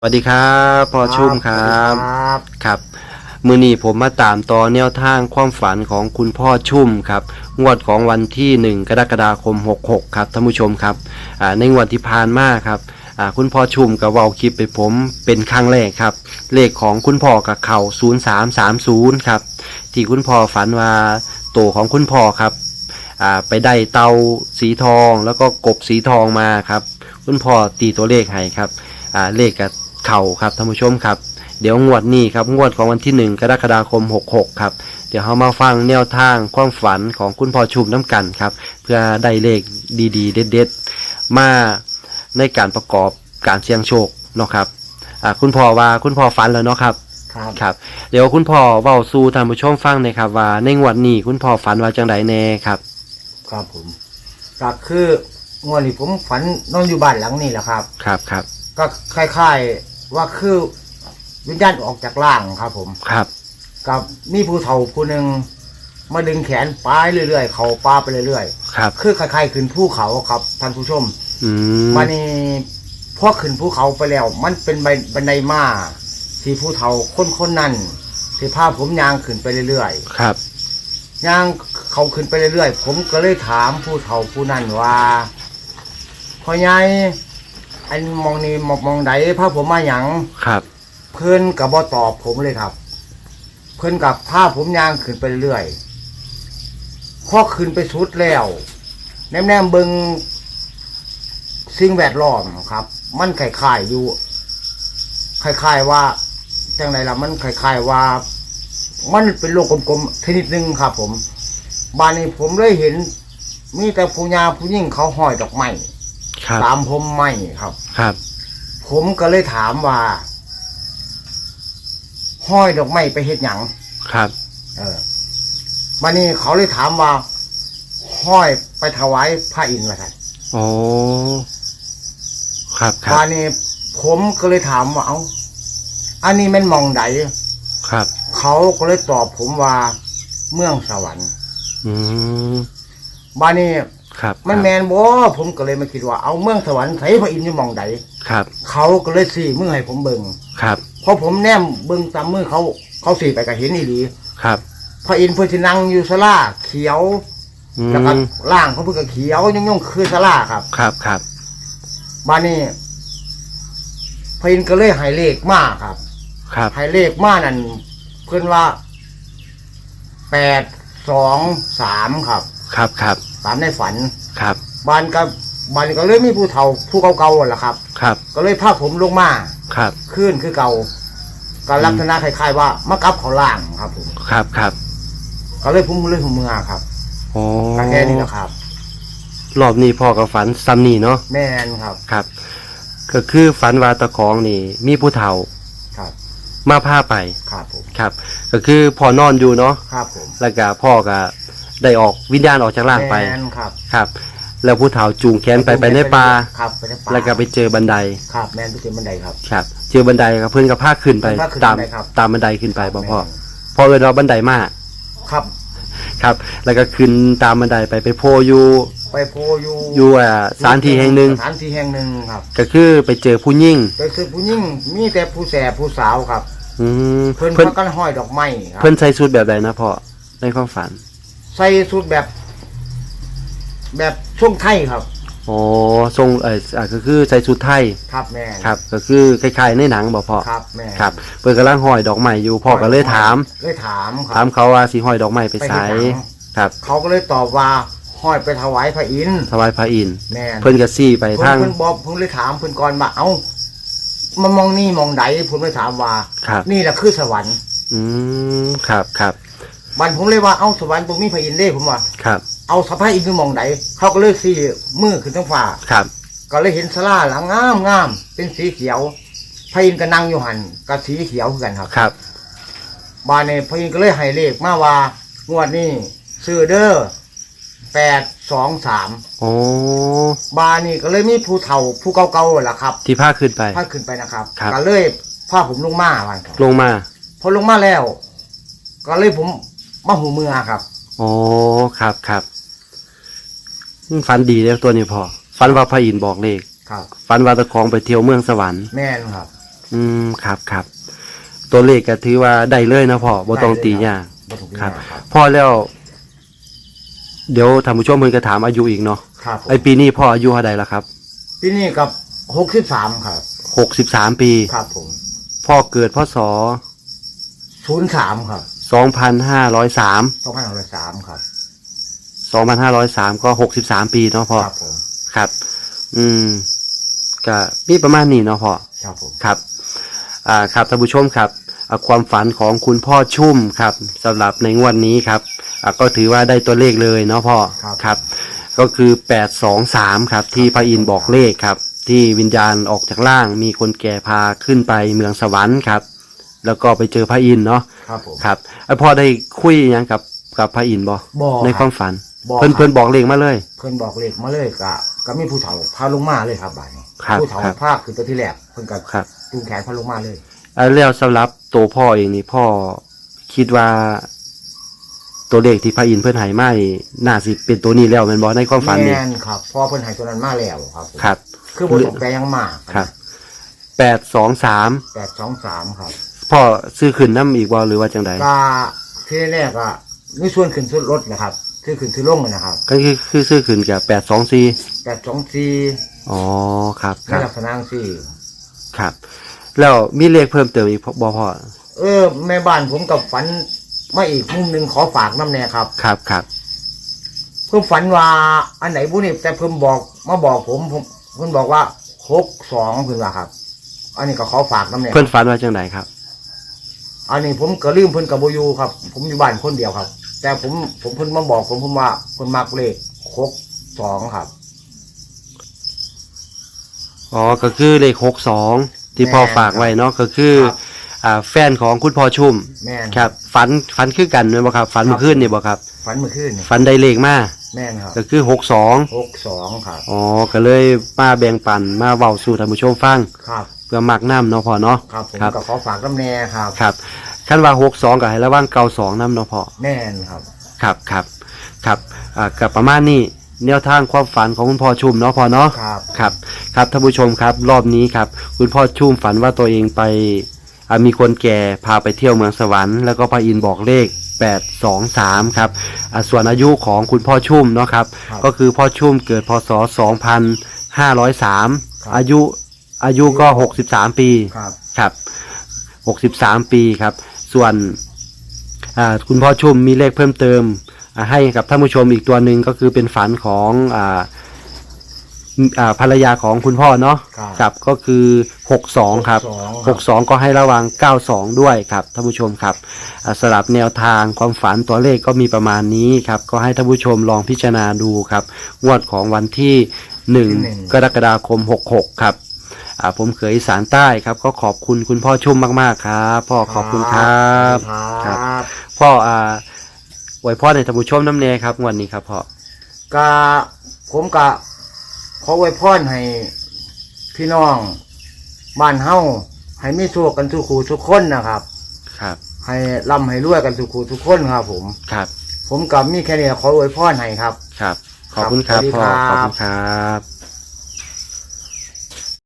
สวัสดีครับพ่อชุ่มครับครับครับมือนี้ผมมาตามต่อแนวทางความฝันของคุณพ่อชุ่มครับงวดของวันที่ 1 กรกฎาคม 66 ครับท่านผู้ชมครับอ่าในงวดที่ผ่านมาครับอ่าคุณพ่อชุ่มกับเว้าคลิปไปผมเป็นครั้งแรกครับ เลขของคุณพ่อกับเข่า0330 ครับ ที่คุณพ่อฝันว่าโตของคุณพ่อครับอ่าไปได้เตาสีทองแล้วก็กบสีทองมาครับ คุณพ่อตีตัวเลขให้ครับอ่าเลขกับ เข่าครับท่านผู้ชมครับ เดี๋ยวงวดนี้ครับงวดของวันที่ 1 กรกฎาคม 66 ครับ เดี๋ยวเรามาฟังแนวทางความฝันของคุณพ่อชุมน้ำกันครับ เพื่อได้เลขดีๆ เด็ดๆ มาในการประกอบการเสี่ยงโชคเนาะครับอ่าคุณพ่อว่าคุณพ่อฝันแล้วเนาะครับครับครับ เดี๋ยวคุณพ่อเว้าสู่ท่านผู้ชมฟังหน่อยครับว่าในงวดนี้คุณพ่อฝันว่าจังไดแน่ครับครับผมก็คืองวดนี้ผมฝันนอนอยู่บ้านหลังนี้แหละครับ ครับครับก็คล้ายๆ ว่าคือวิญญาณออกจากร่างครับ ผม ครับ กับมีผู้เฒ่าผู้หนึ่งมาดึงแขนป้ายเรื่อยๆ เขาป้าไปเรื่อยครับ ๆ คือคล้ายๆขึ้นภูเขาครับท่านผู้ชมอืมมานี่พอขึ้นภูเขาไปแล้ว มันเป็นใบบันไดมาที่ผู้เฒ่าคนคนๆนั้นที่พาผมยางขึ้นไปเรื่อยๆ ครับ ย่างเขาขึ้นไปเรื่อยๆ ผมก็เลยถามผู้เฒ่าผู้นั้นว่าพ่อใหญ่ อันมองนี่มองมองใดพาผมมาหยังครับ เพื่อนกับบอตอบผมเลยครับ เพื่อนกับพาผมย่างขึ้นไปเรื่อยพอขึ้นไปสุดแล้วแนมแนมๆเบิงสิ่งแวดล้อมครับ มันคล้ายๆอยู่คล้ายๆว่าจังไรล่ะมันคล้ายๆว่า มันเป็นโลกกลมๆชนิดหนึ่งครับ ผมบ้านนี้ผมเลยเห็น มีแต่ผู้ยาผู้ยิ่งเขาห้อยดอกไม้ ครับ ตามผมไม้ครับ ครับ ผมก็เลยถามว่า ห้อยดอกไม้ไปเฮ็ดหยังครับ เออบ้านนี้เขาเลยถามว่า ห้อยไปถวายพระอินทร์มาท่านโอ้ครับครับ้าบนนี้ผมก็เลยถามว่าเอาอันนี้แมันหมองใดครับ เขาก็เลยตอบผมว่า เมืองสวรรค์ อืมบ้านนี้ ครับมันแมนบ่ผมก็เลยมาคิดว่าเอาเมืองสวรรค์ไสพระอินทร์อยู่หมองใดครับเขาก็เลยสี่มือให้ผมเบิงครับพอผมแนมเบิงตามมือเขาเขาสี่ไปก็เห็นอีหลีครับ พระอินทร์เพื่อที่นั่งอยู่สลาเขียวอืมแล้วก็ล่างเขาเพื่อก็เขียวยุ่งๆคือสลาครับ ครับครับบ้านนี้พระอินทร์ก็เลยใหายเลขมากครับครับใหายเลขมากนั่นเพื่อนว่าแปดสองสามครับ ครับครับตามในฝันครับบ้านก็บ้านก็เลยมีผู้เฒ่าผู้เก่าๆแหละครับ ครับก็เลยพาผมลงมาครับขึ้นคือเก่าก็ลักษณะคล้ายๆว่ามากับเขาล่างครับผมครับครับก็เลยพุ่งเลยพุ่งเมือครับโอ้ก็แค่นี้แหละครับ รอบนี้พ่อกับฝันซ้ำนี่เนาะแม่นครับครับ ก็คือฝันว่าตะของนี่ มีผู้เฒ่าครับ มาพาไปครับผมครับ ก็คือพ่อนอนอยู่เนาะครับผมแล้วก็พ่อก็ ได้ออกวิญญาณออกจากร่างไปแม่นครับครับ แล้วผู้เฒ่าจูงแขนไปไปในป่าครับไปในป่าแล้วก็ไปเจอบันไดครับแม่นไปเจอบันไดครับ ครับ เจอบันไดครับเพื่อนก็พาขึ้นไปเพิ่นพาขึ้นตามบันไดครับ ตามบันไดขึ้นไปบ่พ่อแม่นพ่อเอินเราบันไดมากครับ ครับ แล้วก็ขึ้นตามบันไดไปไปโพอยู่ไปโพอยู่อยู่อ่าสถานที่แห่งหนึ่งสถานที่แห่งหนึ่งครับก็คือไปเจอผู้ยิ่งไปคือผู้หญิงมีแต่ผู้แสบผู้สาวครับ อืมเพิ่นเพิ่นพากันห้อยดอกไม้ครับเพิ่นใส่ชุดแบบใดนะพ่อในความฝัน ใส่สุดแบบ แบบช่วงไทยครับ อ๋อทรงเอ่ออ่าก็คือใส่ชุดไทยครับแม่นครับ ก็คือคล้ายๆในหนังบ่พ่อครับแม่นครับเพิ่นกำลังห้อยดอกไม้อยู่พ่อก็เลยถาม เลยถามคถารับ มเขาว่าสิห้อยดอกไม้ไปไปใส่เฮ็ดหยัง ครับเขาก็เลยตอบว่าห้อยไปถวายพระอินทร์ถวายพระอินทร์แม่นเพิ่นก็ซี่ไปเพิ่นทาง เพิ่นบอกเพิ่นเลยถามเพิ่นก่อนว่าเอ้ามันมองนี่มองใดผมเลยถามว่า ครับ นี่แหละคือสวรรค์อืมครับครับ บันผมเลยว่าเอ้าสวรรค์ตรงนี้พระอินทร์เด้ผมว่า ครับ เอาสะพายอินทร์คือมองใดเขาก็เลยสี่มือขึ้นทั้งฟ้าครับ ก็เลยเห็นสลาหลังงามงามเป็นสีเขียวพระอินทร์ก็นั่งอยู่หันกับสีเขียวคือกันครับ ครับ บานนี้พระอินทร์ก็เลยให้เลขมาว่างวดนี้ซื้อเด้อแปดสองสามโอ้ บานนี้ก็เลยมีผู้เฒ่าผู้เก่าๆล่ะครับที่พาขึ้นไป พาขึ้นไปนะครับครับ ก็เลยพาผมลงมาวันครับ ลงมา พอลงมาแล้ว ก็เลยผม มาหูเมือครับ โอ้ครับครับอืมฝันดีแล้วตัวนี้พอฝันว่าพระอินทร์บอกเลขครับ ฝันว่าตะของไปเที่ยวเมืองสวรรค์ แม่นครับ อืมครับครับ ตัวเลขก็ถือว่าได้เลยนะพ่อบ่ต้องตียาก บ่ต้องตีครับยากครับพ่อแล้ว เดี๋ยวท่านผู้ชมเพิ่นก็ถามอายุอีกเนาะครับผมไอปีนี้พ่ออายุเท่าใดแล้วครับที่นี่กับหกสิบสามครับ หกสิบสามปี ครับผมพ่อเกิดพศศูนย์สามครับ สองพันห้าร้อยสามสองพันห้าร้อยสามครับสองพันห้าร้อยสามก็หกสิบสามปีเนาะพ่อครับผมครับ อืมก็มีประมาณนี้เนาะพ่อครับผมครับ อ่าครับท่านผู้ชมครับอ่าความฝันของคุณพ่อชุ่มครับสำหรับในงวดนี้ครับอ่าก็ถือว่าได้ตัวเลขเลยเนาะพ่อครับ ก็คือแปดสองสามครับ ที่พระอินทร์บอกเลขครับ ที่วิญญาณออกจากร่าง มีคนแก่พาขึ้นไปเมืองสวรรค์ครับ แล้วก็ไปเจอพระอินทร์เนาะ ครับผม ครับไอ้พ่อได้คุยหยังกับกับพระอินทร์บ่บอกในความครับฝัน บอกเพิ่นครับเพิ่นบอกเลขมาเลย เพิ่นบอกเลขมาเลยกะก็มีผู้เฒ่าพาลงมาเลยครับบ่ายนี้ครับผู้เฒ่าครับพาขึ้นตัวที่แรกเพิ่นก็ครับจูงแขนพาลงมาเลยอ่าแล้วสำหรับตัวพ่อเองนี่พ่อคิดว่า ตัวเลขที่พระอินทร์เพิ่นให้มานี่น่าสิเป็นตัวนี้แล้วแม่นบ่ในความฝันนี่แม่นครับพอเพิ่นให้ตัวนั้นมาแล้วครับผมครับ คือบ่ตกใจยังมากครับแปดสองสามแปดสองสามครับ พ่อซื้อขึ้นน้ำอีกบ่หรือว่าจังใดก็ที่แรกอะมีส่วนขึ้นส่วนลดนะครับคือขึ้นคือลงนะครับก็คือคือซื้อขึ้นกับแปดสองสี่แปดสองสี่อ๋อครับในครับลักษณะสี่ครับ แล้วมีเลขเพิ่มเติมอีกบ่พ่อเออแม่บ้านผมกับฝันมาอีกมุมหนึ่งขอฝากน้ำแน่ครับ ครับครับเพิ่มฝันว่าอันไหนบุนี่แต่เพิ่มบอกมาบอกผมผมเพิ่นบอกว่าหกสองเพิ่นว่าครับ อันนี้ก็ขอฝากน้ำแน่เพิ่นฝันว่าจังใดครับ อันนี้ผมก็ลืมเพิ่นกับโบอยูครับ ผมอยู่บ้านคนเดียวครับ แต่ผมผมเพิ่นมาบอกผมผมว่าเพิ่นมักเลขหกสองครับ อ๋อก็คือเลขหกสองที่พ่อฝากไว้เนาะก็คือครับ อ่าแฟนของคุณพ่อชุ่มแม่นครับฝันฝันคือกันไหมบ่ครับ ฝันเมื่อคืนนี่บ่ครับ ฝันเมื่อคืนนี่ฝันได้เลขมาแม่นครับก็คือหกสองหกสองครับ อ๋อก็เลยมาแบ่งปันมาเว้าสู่ท่านผู้ชมฟัง ครับ เพื่อมักน้ำเนาะพ่อเนาะ ครับผมครับ ก็ขอฝากน้ำแน่ครับครับคันว่าหกสองก็ให้ระวังเก้าสองน้ำเนาะพ่อแม่นครับ ครับครับครับอ่ากับประมาณนี้แนวทางความฝันของคุณพ่อชุ่มเนาะพ่อเนาะ ครับครับครับท่านผู้ชมครับรอบนี้ครับ คุณพ่อชุ่มฝันว่าตัวเองไปอ่ามีคนแก่พาไปเที่ยวเมืองสวรรค์แล้วก็พระอินทร์บอกเลข 8 2 3ครับอ่าส่วนอายุของคุณพ่อชุ่มเนาะครับ ครับก็คือพ่อชุ่มเกิดพศ 2503 อายุ อายุก็63ปีครับครับ63ปีครับ ส่วนอ่าคุณพ่อชุ่มมีเลขเพิ่มเติมอ่าให้กับท่านผู้ชมอีกตัวหนึ่งก็คือเป็นฝันของอ่าอ่าภรรยาของคุณพ่อเนาะครับครับก็คือ 62 ครับ62 62 ก็ให้ระวัง 92 ด้วยครับท่านผู้ชมครับอ่าสลับแนวทางความฝันตัวเลขก็มีประมาณนี้ครับ ก็ให้ท่านผู้ชมลองพิจารณาดูครับ งวดของวันที่ 1 กรกฎาคม 66 ครับอ่า ผมเขยอีสารใต้ครับ ก็ขอบคุณคุณพ่อชุ่มมากๆครับพ่อขอบคุณครับคครัรับบพ่ออ่าไว้พ่อในท่านผู้ชมน้ำเนครับงวันนี้ครับพ่อก็ผมก็ขอไว้พรให้พี่น้องบ้านเฮาให้มีสุขกันทุกคู่ทุกคนนะครับ ครับ ให้ร่ำให้รวยกันทุกคู่ทุกคนครับ ผมครับ ผมกับมีแค่นี้ขอไว้พรให้ครับ ครับ ขอบคุณครับครับพ่อสวัสดีขครัอบบคุณครับ